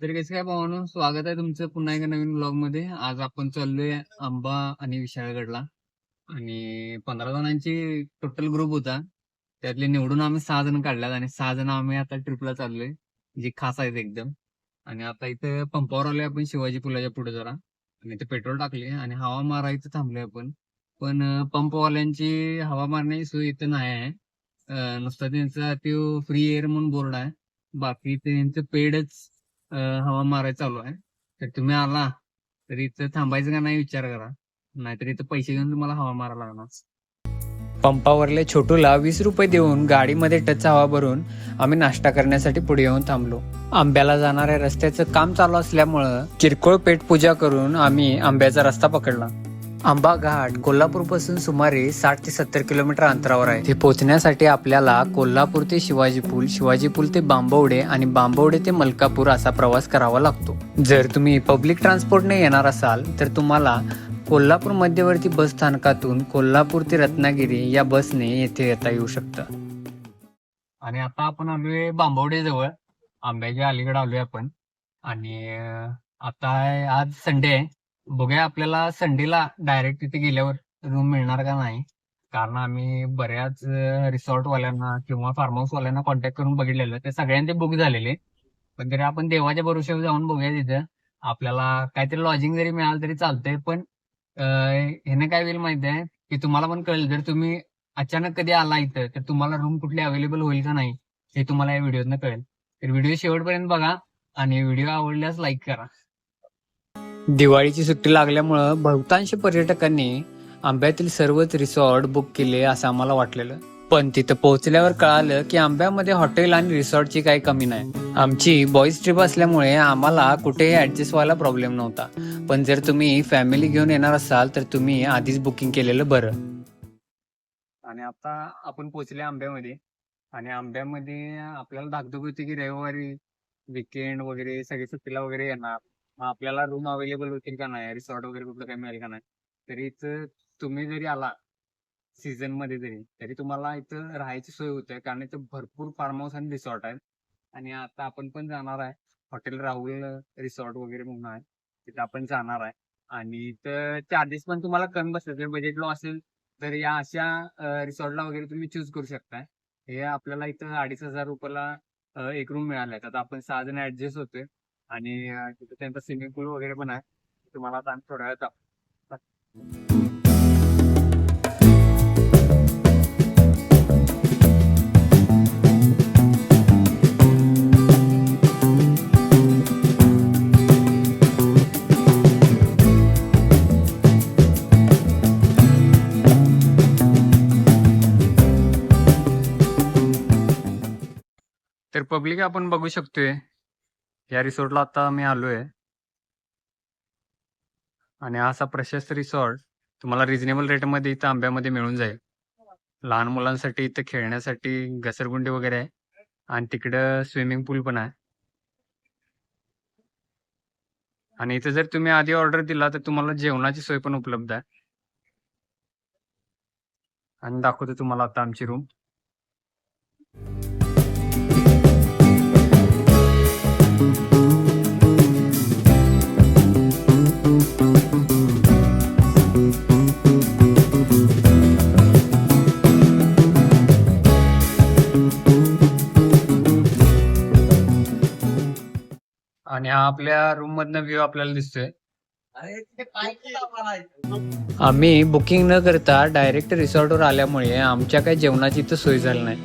तर कसं काय भावानो स्वागत आहे तुमचं पुन्हा एका नवीन ब्लॉगमध्ये आज आपण चाललोय आंबा आणि विशाळगडला. आणि पंधरा जणांची टोटल ग्रुप होता. त्यातले निवडून आम्ही सहा जण काढल्यात आणि सहा जण आम्ही आता ट्रिपला चाललोय जे खास आहेत एकदम. आणि आता इथं पंपावर आलोय आपण शिवाजी पुलाच्या पुढे जरा. आणि इथे पेट्रोल टाकले आणि हवा मारायचं थांबलोय आपण. पण पंपवाल्यांची हवा मारण्याची सोय इथं नाही आहे. नुसता त्यांचा तो फ्री एअर म्हणून बोर्ड आहे. बाकी त्यांचं पेडच हवा मारायला चालू आहे. तर तुम्ही आला तर इथं थांबायचं का नाही विचार करा. नाहीतर इथं पैसे घेऊन तुम्हाला हवा मारायला लागणार. पंपावरले छोटूला वीस रुपये देऊन गाडीमध्ये टच हवा भरून आम्ही नाश्ता करण्यासाठी पुढे येऊन थांबलो. आंब्याला जाणाऱ्या रस्त्याचं काम चालू असल्यामुळं किरकोळ पेट पूजा करून आम्ही आंब्याचा रस्ता पकडला. आंबा घाट कोल्हापूरपासून सुमारे साठ ते सत्तर किलोमीटर अंतरावर आहे. ते पोहोचण्यासाठी आपल्याला कोल्हापूर ते शिवाजी पूल शिवाजी पूल ते बांबवडे आणि बांबवडे ते मलकापूर असा प्रवास करावा लागतो. जर तुम्ही पब्लिक ट्रान्सपोर्टने येणार असाल तर तुम्हाला कोल्हापूर मध्यवर्ती बस स्थानकातून कोल्हापूर ते रत्नागिरी या बसने येथे येता येऊ शकतं. आणि आता आपण आलोय बांबवडे जवळ. आंब्याच्या अलीकडे आलोय आपण. आणि आता आहे- आज संडे आहे. बघूया आपल्याला संडेला डायरेक्ट तिथे गेल्यावर रूम मिळणार का नाही. कारण आम्ही बऱ्याच रिसॉर्ट वाल्यांना किंवा फार्महाऊस वाल्यांना कॉन्टॅक्ट करून बघितलेलं ते सगळ्यांचे बुक झालेले पण तरी आपण देवाच्या भरोश्यावर जाऊन बघूया तिथं. आपल्याला काहीतरी लॉजिंग जरी मिळालं तरी चालतंय. पण ह्याने काय होईल माहिती आहे की तुम्हाला पण कळेल जर तुम्ही अचानक कधी आला इथं तर तुम्हाला रूम कुठली अवेलेबल होईल का नाही हे तुम्हाला या व्हिडिओतनं कळेल. तर व्हिडिओ शेवटपर्यंत बघा आणि व्हिडिओ आवडल्यास लाईक करा. दिवाळीची सुट्टी लागल्यामुळं बहुतांश पर्यटकांनी आंब्यातील सर्वच रिसॉर्ट बुक केले असं आम्हाला वाटलेलं. पण तिथं पोहोचल्यावर कळालं की आंब्यामध्ये हॉटेल आणि रिसॉर्टची काही कमी नाही. आमची बॉईज ट्रिप असल्यामुळे आम्हाला कुठेही ऍडजस्ट व्हायला प्रॉब्लेम नव्हता. पण जर तुम्ही फॅमिली घेऊन येणार असाल तर तुम्ही आधीच बुकिंग केलेलं बरं. आणि आता आपण पोहोचले आंब्यामध्ये. आणि आंब्यामध्ये आपल्याला धाकधूक होती की रविवारी विकेंड वगैरे सगळे सुट्टीला वगैरे येणार. आपल्याला रूम अवेलेबल होतील का नाही? रिसॉर्ट वगैरे कुठलं काही मिळेल का नाही? तरी इथं तुम्ही जरी आला सीझनमध्ये जरी तरी तुम्हाला इथं राहायची सोय होते. कारण इथं भरपूर फार्म हाऊस आणि रिसॉर्ट आहेत. आणि आता आपण पण जाणार आहे. हॉटेल राहुल रिसॉर्ट वगैरे म्हणून आहे. तिथं आपण जाणार आहे. आणि इथं चार्जेस पण तुम्हाला कमी बसतात. जर बजेट लो असेल तर या अशा रिसॉर्टला वगैरे तुम्ही चूज करू शकताय. हे आपल्याला इथं अडीच हजार रुपयाला एक रूम मिळाला आहे आता आपण सहा जण ऍडजस्ट होतोय. आणि अं, तिथं त्यांचा स्विमिंग पूल वगैरे पण आहे तुम्हाला आता आम्ही थोड्या वेळात दाखवू. तर पब्लिक आपण बघू शकतोय या रिसॉर्टला आता आम्ही आलोय. आणि असा प्रशस्त रिसॉर्ट तुम्हाला रिझनेबल रेटमध्ये इथं आंब्यामध्ये मिळून जाईल. लहान मुलांसाठी इथं खेळण्यासाठी घसरगुंडी वगैरे आहे. आणि तिकडं स्विमिंग पूल पण आहे. आणि इथं जर तुम्ही आधी ऑर्डर दिला तर तुम्हाला जेवणाची सोय पण उपलब्ध आहे. आणि दाखवतो तुम्हाला आता आमची रूम. आणि हा आपल्या रूम मधनं व्ह्यू आपल्याला दिसतोय. आम्ही बुकिंग न करता डायरेक्ट रिसॉर्टवर आल्यामुळे आमच्या काही जेवणाची इथं सोय झाली नाही.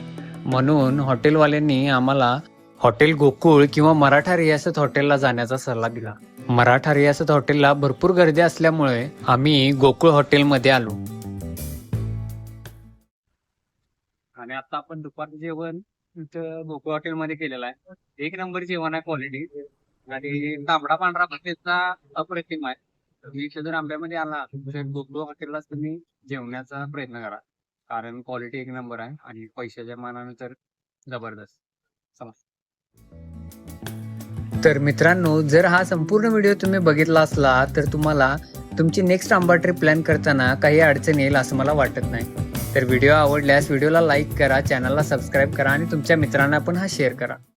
म्हणून हॉटेलवाल्यांनी आम्हाला हॉटेल गोकुळ किंवा मराठा रियासत हॉटेलला जाण्याचा सल्ला दिला. मराठा रियासत हॉटेलला भरपूर गर्दी असल्यामुळे आम्ही गोकुळ हॉटेलमध्ये आलो. आणि आता आपण दुपारचं जेवण इथं गोकुळ हॉटेल मध्ये केलेलं आहे. एक नंबर जेवण आहे क्वालिटी आणि तांबडा पांढरा भाषेचा अप्रतिम आहे. तुम्ही इथं आंब्यामध्ये आला तर हॉटेललाच तुम्ही जेवण्याचा प्रयत्न करा. कारण क्वालिटी एक नंबर आहे आणि पैशाच्या मानाने तर जबरदस्त. तर मित्रांनो जर हा संपूर्ण व्हिडिओ तुम्ही बघितला असला तर तुम्हाला तुमची नेक्स्ट आंबा ट्रिप प्लॅन करताना काही अडचण येईल असं मला वाटत नाही. तर व्हिडिओ आवडल्यास व्हिडिओला लाईक करा चॅनलला सबस्क्राईब करा आणि तुमच्या मित्रांना पण हा शेअर करा.